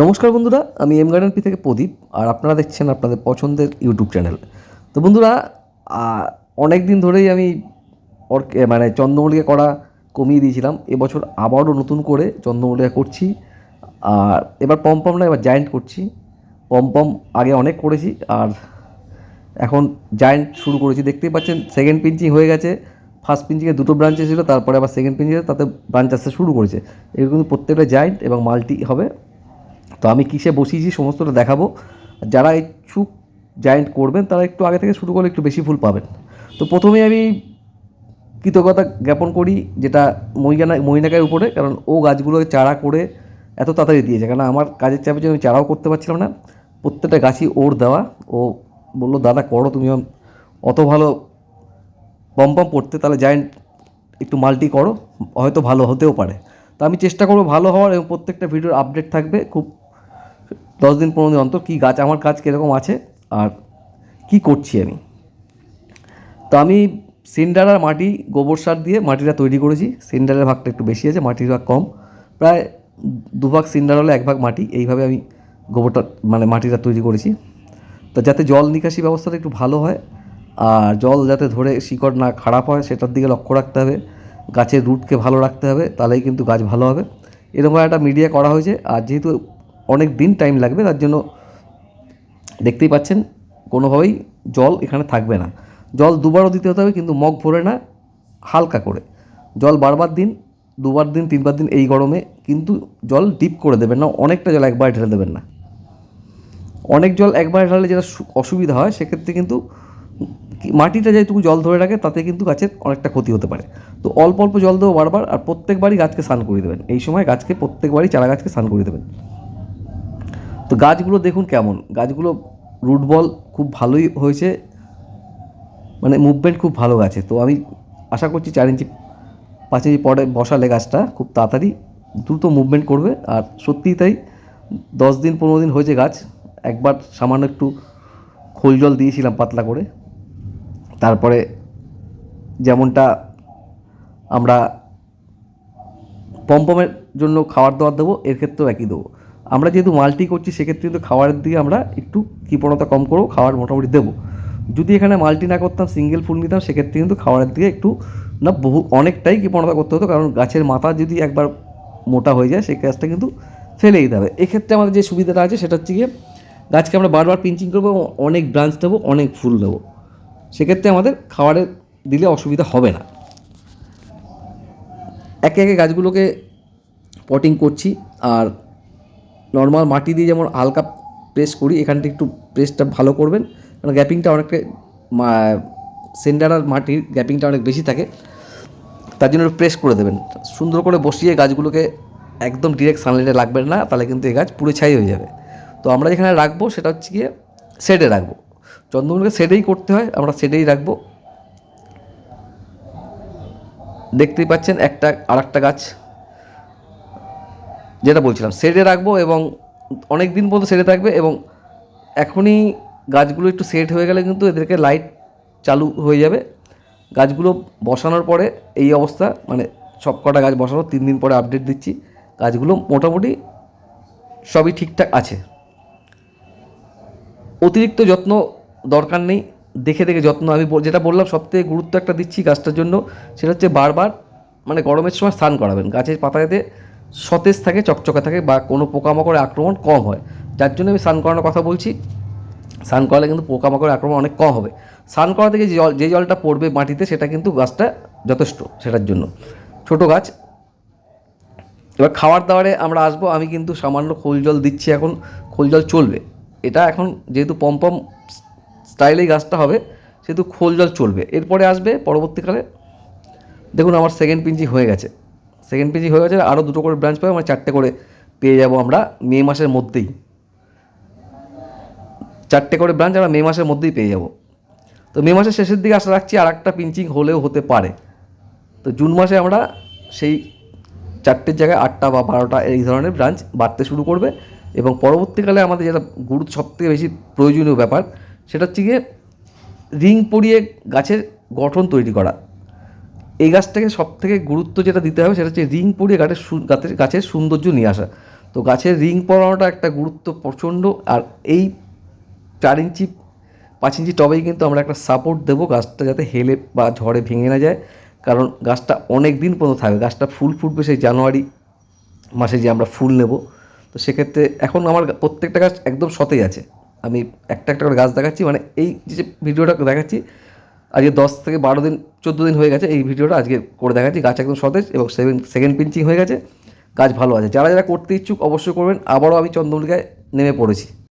নমস্কার বন্ধুরা, আমি এম গার্ডেন পি থেকে প্রদীপ, আর আপনারা দেখছেন আপনাদের পছন্দের ইউটিউব চ্যানেল। তো বন্ধুরা অনেক দিন ধরেই আমি মানে চন্দ্রমল্লিকা করা কমিয়ে দিয়েছিলাম। এবছর আবারও নতুন করে চন্দ্রমল্লিকা করছি। আর এবার পমপম না, এবার জায়েন্ট করছি। পমপম আগে অনেক করেছি, আর এখন জায়েন্ট শুরু করেছি। দেখতেই পাচ্ছেন সেকেন্ড পিঞ্চিং হয়ে গেছে। ফার্স্ট পিঞ্চিংয়ে দুটো ব্রাঞ্চ ছিল, তারপরে আবার সেকেন্ড পিঞ্চিংয়ে তাতে ব্রাঞ্চ আসতে শুরু করেছে। এগুলো কিন্তু প্রত্যেকটা জায়েন্ট এবং মাল্টি হবে। তো আমি কিসে বসিয়েছি সমস্তটা দেখাবো। যারা ইচ্ছুক জায়েন্ট করবেন, তারা একটু আগে থেকে শুরু করলে একটু বেশি ফুল পাবেন। তো প্রথমে আমি কৃতজ্ঞতা জ্ঞাপন করি যেটা মহিনা মহিনাকার উপরে, কারণ ও গাছগুলোকে চারা করে এত তাড়াতাড়ি দিয়েছে। কারণ আমার কাজের চাপে যে আমি চারাও করতে পারছিলাম না, প্রত্যেকটা গাছই ওর দেওয়া। ও বলল, দাদা, করো, তুমি অত ভালো পম্পম পড়তে, তাহলে জায়েন্ট একটু মাল্টি করো, হয়তো ভালো হতেও পারে। তো আমি চেষ্টা করব ভালো হওয়ার এবং প্রত্যেকটা ভিডিওর আপডেট থাকবে। খুব দশ দিন, পনেরো দিন অন্তর কী গাছ, আমার কাজ কীরকম আছে আর কি করছি আমি? তো আমি সিন্ডার আর মাটি, গোবর সার দিয়ে মাটিটা তৈরি করেছি। সিন্ডারের ভাগটা একটু বেশি আছে, মাটির ভাগ কম। প্রায় দুভাগ সিন্ডার হলে এক ভাগ মাটি, এইভাবে আমি গোবরটা মানে মাটিটা তৈরি করেছি। তো যাতে জল নিকাশি ব্যবস্থাটা একটু ভালো হয়, আর জল যাতে ধরে শিকড় না খারাপ হয়, সেটার দিকে লক্ষ্য রাখতে হবে। গাছের রুটকে ভালো রাখতে হবে, তাহলেই কিন্তু গাছ ভালো হবে। এরকম একটা মিডিয়া করা হয়েছে। আর যেহেতু অনেক দিন টাইম লাগবে, তার জন্য দেখতেই পাচ্ছেন, কোনোভাবেই জল এখানে থাকবে না। জল দুবারও দিতে হতে হবে, কিন্তু মগ ভরে না, হালকা করে। জল বারবার দিন, দুবার দিন, তিনবার দিন এই গরমে, কিন্তু জল ডিপ করে দেবেন না, অনেকটা জল একবার ঢেলে দেবেন না। অনেক জল একবার ঢালে যেটা অসুবিধা হয়, সেক্ষেত্রে কিন্তু মাটিটা যেটুকু জল ধরে রাখে, তাতে কিন্তু গাছের অনেকটা ক্ষতি হতে পারে। তো অল্প অল্প জল দেবো বারবার, আর প্রত্যেকবারই গাছকে স্নান করিয়ে দেবেন। এই সময় গাছকে প্রত্যেকবারই চারা গাছকে স্নান করিয়ে দেবেন। তো গাছগুলো দেখুন কেমন। গাছগুলো রুট বল খুব ভালোই হয়েছে। মানে মুভমেন্ট খুব ভালো গাছে তো আমি আশা করছি চার ইঞ্চি, পাঁচ ইঞ্চি পরে বসালে গাছটা খুব তাড়াতাড়ি দ্রুত মুভমেন্ট করবে। আর সত্যিই তাই দশ দিন, পনেরো দিন হয়েছে গাছ। একবার সামান্য একটু খোল জল দিয়েছিলাম পাতলা করে। তারপরে যেমনটা আমরা পমপমের জন্য খাবার দাবার দেবো, এর ক্ষেত্রেও একই দেবো। আমরা যেহেতু মাল্টি করছি, সেক্ষেত্রে কিন্তু খাবারের দিকে আমরা একটু কৃপণতা কম করব খাবার মোটামুটি দেবো। যদি এখানে মাল্টি না করতাম সিঙ্গেল ফুল নিতাম, সেক্ষেত্রে কিন্তু খাবারের দিকে একটু, না, বহু, অনেকটাই কৃপণতা করতে হতো। কারণ গাছের মাথা যদি একবার মোটা হয়ে যায়, সেই গাছটা কিন্তু ফেলেই দিতে হবে। এক্ষেত্রে আমাদের যে সুবিধাটা আছে, সেটা হচ্ছে গিয়ে গাছকে আমরা বারবার পিঞ্চিং করব অনেক ব্রাঞ্চ দেবো অনেক ফুল দেবো সেক্ষেত্রে আমাদের খাবারের দিলে অসুবিধা হবে না। একে একে গাছগুলোকে পটিং করছি, আর নর্মাল মাটি দিয়ে যেমন হালকা প্রেস করি এখানটা একটু প্রেসটা ভালো করবেন। কারণ গ্যাপিংটা অনেকটা সেন্টার আর মাটির গ্যাপিংটা অনেক বেশি থাকে। তার জন্য প্রেস করে দেবেন। সুন্দর করে বসিয়ে গাছগুলোকে একদম ডিরেক্ট সানলাইটে রাখবেন না, তাহলে কিন্তু এই গাছ পুরো ছাই হয়ে যাবে। তো আমরা যেখানে রাখব সেটা হচ্ছে গিয়ে শেডে রাখব। চন্দ্রমল্লিকা শেডেই করতে হয়, আমরা শেডেই রাখব। দেখতেই পাচ্ছেন একটা আর একটা গাছ। যেটা বলছিলাম শেডে রাখব এবং অনেক দিন পর্যন্ত শেডে থাকবে এবং এখনই গাছগুলো একটু সেট হয়ে গেলে কিন্তু এদেরকে লাইট চালু হয়ে যাবে। গাছগুলো বসানোর পরে এই অবস্থা মানে সব কটা গাছ বসানোর তিন দিন পরে আপডেট দিচ্ছি। গাছগুলো মোটামুটি সবই ঠিকঠাক আছে। অতিরিক্ত যত্ন দরকার নেই। দেখে দেখে যত্ন আমি যেটা বললাম, সবথেকে গুরুত্ব একটা দিচ্ছি গাছটার জন্য, সেটা হচ্ছে বারবার মানে গরমের সময় স্নান করাবেন। গাছের পাতাতে সতেজ থাকে, চকচকে থাকে বা কোনো পোকামাকড়ের আক্রমণ কম হয়। যার জন্য আমি স্নান করানোর কথা বলছি। স্নান করালে কিন্তু পোকামাকড়ের আক্রমণ অনেক কম হবে। স্নান করা থেকে যে জল, যে জলটা পড়বে মাটিতে, সেটা কিন্তু গাছটা যথেষ্ট সেটার জন্য। ছোট গাছ। এবার খাবার দাবারে আমরা আসব। আমি কিন্তু সামান্য খোল জল দিচ্ছি এখন। খোল জল চলবে। এটা এখন যেহেতু পম্পম স্টাইলেই গাছটা হবে, সেহেতু খোল জল চলবে। এরপরে আসবে পরবর্তীকালে। দেখুন আমার সেকেন্ড পিঞ্চি হয়ে গেছে। সেকেন্ড পিঞ্চি হয়ে গেছে আরও দুটো করে ব্রাঞ্চ পাবে আমার চারটে করে পেয়ে যাব আমরা মে মাসের মধ্যেই। চারটে করে ব্রাঞ্চ আমরা মে মাসের মধ্যেই পেয়ে যাব। তো মে মাসের শেষের দিকে আশা রাখছি আর একটা পিঞ্চিং হলেও হতে পারে। তো জুন মাসে আমরা সেই চারটের জায়গায় আটটা বা বারোটা এই ধরনের ব্রাঞ্চ বাড়তে শুরু করবে এবং পরবর্তীকালে আমাদের যেটা গুরুত্ব সবথেকে বেশি প্রয়োজনীয় ব্যাপার, সেটা হচ্ছে গিয়ে রিং পরিয়ে গাছের গঠন তৈরি করা। এই গাছটাকে সব থেকে গুরুত্ব যেটা দিতে হবে সেটা হচ্ছে রিং পরিয়ে গাছের গাছের গাছের সৌন্দর্য নিয়ে আসা। তো গাছের রিং পরানোটা একটা গুরুত্ব প্রচণ্ড, আর এই চার ইঞ্চি, পাঁচ ইঞ্চি টবেই কিন্তু আমরা একটা সাপোর্ট দেবো গাছটা যাতে হেলে বা ঝড়ে ভেঙে না যায়। কারণ গাছটা অনেক দিন পর্যন্ত থাকবে। গাছটা ফুল ফুটবে সেই জানুয়ারি মাসে যে আমরা ফুল নেব। তো সেক্ষেত্রে এখন আমার প্রত্যেকটা গাছ একদম সতেজ আছে। আমি একটা একটা করে গাছ দেখাচ্ছি। মানে এই যে ভিডিওটা দেখাচ্ছি আজকে দশ থেকে বারো দিন, চোদ্দ দিন হয়ে গেছে এই ভিডিওটা আজকে করে দেখাচ্ছি। গাছ একদম সতেজ এবং সেভেন সেকেন্ড পিঞ্চিং হয়ে গেছে। গাছ ভালো আছে। যারা যারা করতে ইচ্ছুক অবশ্যই করবেন। আবারও আমি চন্দ্রমল্লিকায় নেমে পড়েছি।